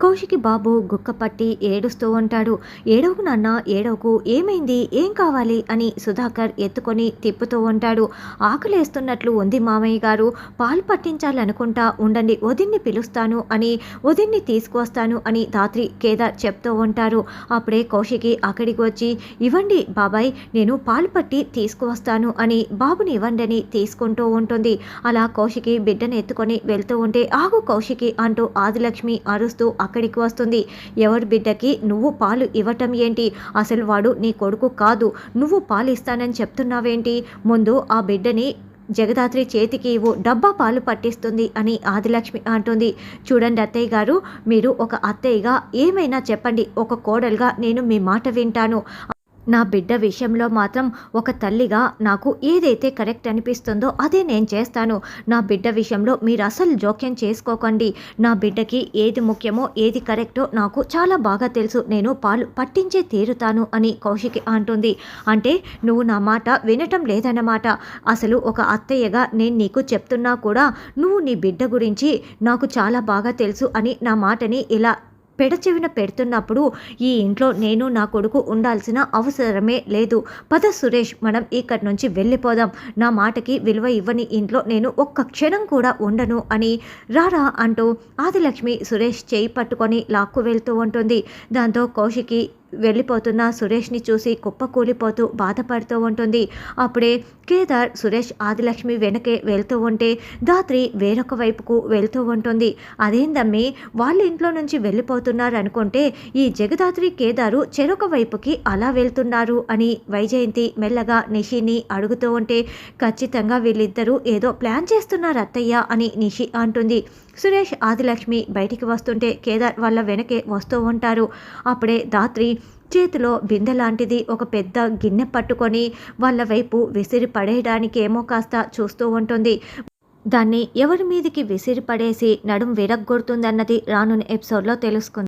కౌశికి బాబు గుక్కపట్టి ఏడుస్తూ ఉంటాడు. ఏడవకు నాన్న ఏడవకు ఏమైంది? ఏం కావాలి? అని సుధాకర్ ఎత్తుకొని తిప్పుతూ ఉంటాడు. ఆకలేస్తున్నట్లు ఉంది మామయ్య గారు. పాలు పట్టించాలనుకుంటా ఉండండి వదిన్ని పిలుస్తాను అని వదిన్ని తీసుకువస్తాను అని రాత్రి కేదార్ చెప్తూ ఉంటారు. అప్పుడే కౌశికి అక్కడికి వచ్చి ఇవ్వండి బాబాయ్ నేను పాలు పట్టి తీసుకువస్తాను అని బాబుని ఇవ్వండి అని తీసుకుంటూ ఉంటుంది. అలా కౌశికి బిడ్డను ఎత్తుకొని వెళ్తూ ఉంటే ఆగు కౌశికి అంటూ ఆదిలక్ష్మి అరుస్తూ అక్కడికి వస్తుంది. ఎవరి బిడ్డకి నువ్వు పాలు ఇవ్వటం ఏంటి? అసలు వాడు నీ కొడుకు కాదు. నువ్వు పాలు ఇస్తానని చెప్తున్నావేంటి? ముందు ఆ బిడ్డని జగదాత్రి చేతికి ఇవ్వు. డబ్బా పాలు పట్టిస్తుంది అని ఆదిలక్ష్మి అంటుంది. చూడండి అత్తయ్య గారు మీరు ఒక అత్తయ్యగా ఏమైనా చెప్పండి. ఒక కోడలుగా నేను మీ మాట వింటాను. నా బిడ్డ విషయంలో మాత్రం ఒక తల్లిగా నాకు ఏదైతే కరెక్ట్ అనిపిస్తుందో అదే నేను చేస్తాను. నా బిడ్డ విషయంలో మీరు అసలు జోక్యం చేసుకోకండి. నా బిడ్డకి ఏది ముఖ్యమో ఏది కరెక్టో నాకు చాలా బాగా తెలుసు. నేను పాలు పట్టించే తీరుతాను అని కౌశికి అంటుంది. అంటే నువ్వు నా మాట వినటం లేదన్నమాట. అసలు ఒక అత్తయ్యగా నేను నీకు చెప్తున్నా కూడా నువ్వు నీ బిడ్డ గురించి నాకు చాలా బాగా తెలుసు అని నా మాటని ఇలా పెడచెవిన పెడుతున్నప్పుడు ఈ ఇంట్లో నేను నా కొడుకు ఉండాల్సిన అవసరమే లేదు. పద సురేష్ మనం ఇక్కడి నుంచి వెళ్ళిపోదాం. నా మాటకి విలువ ఇవ్వని ఇంట్లో నేను ఒక్క క్షణం కూడా ఉండను అని రారా అంటూ ఆదిలక్ష్మి సురేష్ చేయి పట్టుకొని లాక్కు వెళ్తూ ఉంటుంది. దాంతో కౌశికి వెళ్ళిపోతున్న సురేష్ని చూసి కుప్పకూలిపోతూ బాధపడుతూ ఉంటుంది. అప్పుడే కేదార్ సురేష్ ఆదిలక్ష్మి వెనకే వెళ్తూ ఉంటే దాత్రి వేరొక వైపుకు వెళ్తూ ఉంటుంది. అదేందమ్మి వాళ్ళ ఇంట్లో నుంచి వెళ్ళిపోతున్నారు అనుకుంటే ఈ జగదాత్రి కేదారు చెరొక వైపుకి అలా వెళ్తున్నారు అని వైజయంతి మెల్లగా నిషిని అడుగుతూ ఉంటే ఖచ్చితంగా వీళ్ళిద్దరూ ఏదో ప్లాన్ చేస్తున్నారు అత్తయ్య అని నిషి అంటుంది. సురేష్ ఆదిలక్ష్మి బయటికి వస్తుంటే కేదార్ వాళ్ళ వెనకే వస్తూ ఉంటారు. అప్పుడే దాత్రి చేతిలో బిందె లాంటిది ఒక పెద్ద గిన్నె పట్టుకొని వాళ్ళ వైపు విసిరి పడేయడానికేమో కాస్త చూస్తూ ఉంటుంది. దాన్ని ఎవరి మీదికి విసిరి పడేసి నడుం విరగ్గొడుతుందన్నది రానున్న ఎపిసోడ్లో తెలుసుకుంది